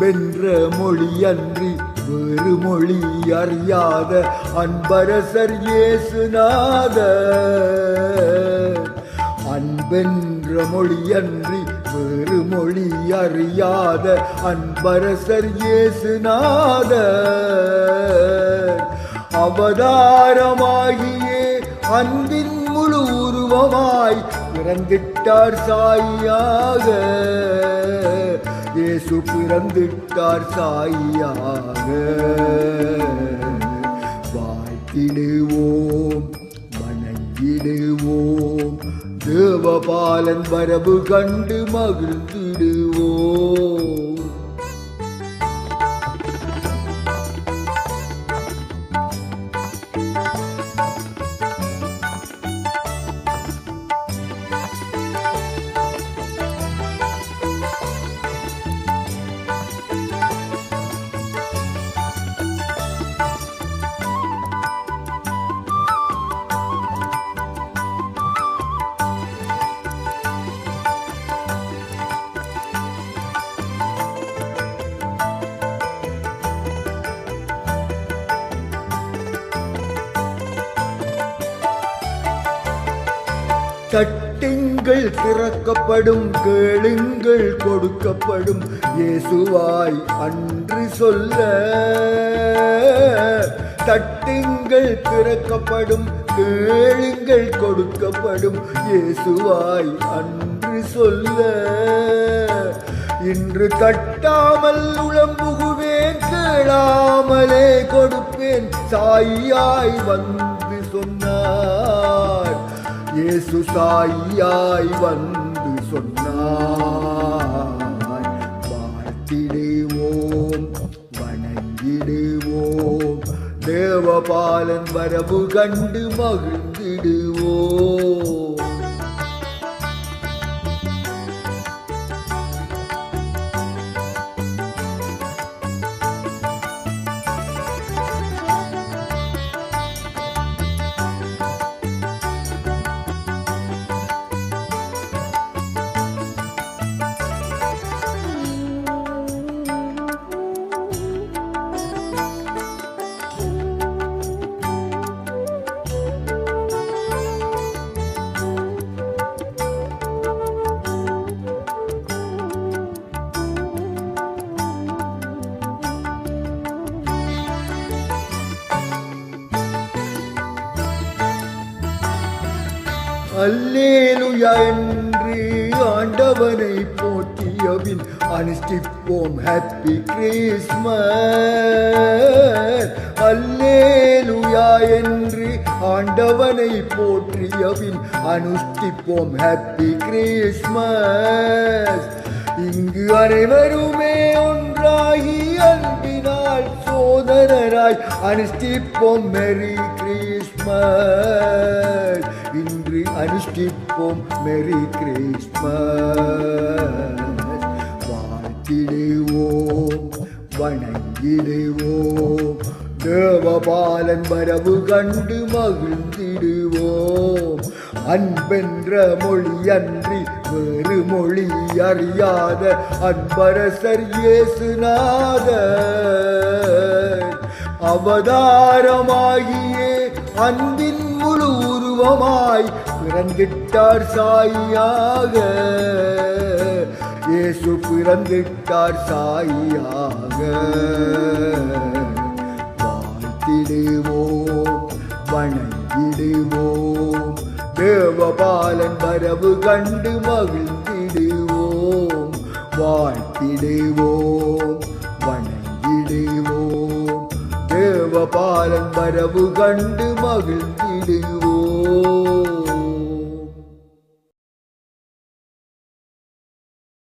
அன்பென்ற மொழியன்றி வேறு மொழி அறியாத அன்பரசர் இயேசுநாத. அன்பென்ற மொழியன்றி வேறு மொழி அறியாத அன்பரசர் இயேசுநாத. அவதாரமாகியே அன்பின் முழு உருவமாய் பிறந்திட்டார் சாயாக இயேசு பிறந்திட்டார் சாயியாக. வாழ்த்திடுவோம் வணங்கிடுவோம் தேவபாலன் வரவு கண்டு மகிழ்ந்திடுவோம். தட்டுங்கள் திறக்கப்படும் கேளுங்கள் கொடுக்கப்படும். இயேசுவாய் அன்று சொல்ல தட்டுங்கள் திறக்கப்படும் கேளுங்கள் கொடுக்கப்படும். இயேசுவாய் அன்று சொல்ல இன்று தட்டாமல் உளம்புகுவேன் கேளாமலே கொடுப்பேன். சாயாய் வந்து சொன்னார். இயேசு சாயாய் வந்து சொன்னார் வாழ்த்திடுவோம் வணங்கிடுவோம் தேவபாலன் வரவு கண்டு மகிழ்ந்திடுவோம் அல்லேலுயா என்று ஆண்டவனை போற்றியபின் அனுஷ்டிப்போம். ஹாப்பி கிறிஸ்மஸ் அல்லேலுயா என்று ஆண்டவனை போற்றியபின் அனுஷ்டிப்போம். ஹாப்பி கிறிஸ்மஸ் இங்கு அனைவருமே ஒன்றாகி அன்பினால் சோதரராய் அனுஷ்டிப்போம் மெரி கிறிஸ்மஸ் இன்று அனுஷ்டிப்போம் மெரி கிறிஸ்மஸ் வாழ்த்திடுவோம் வணங்கிடுவோம். தேவபாலன் வரவு கண்டு மகிழ்ந்திடுவோம். அன்பென்ற மொழியன்றி வேறு மொழி அறியாத அன்பரசர் இயேசுநாத. அவதாரமாகியே அன்பின் முழு உருவமாய் பிறந்திட்டார் சாயியாக. இயேசு பிறந்திட்டார் சாயியாக. வாழ்த்திடுவோம் வணங்கிடுவோம். தேவபாலன் வரவு கண்டு மகிழ்ந்திடுவோம். வாழ்த்திடுவோம். வணங்கிடுவோம். தேவபாலன் வரவு கண்டு மகிழ்ந்திடுவோம்.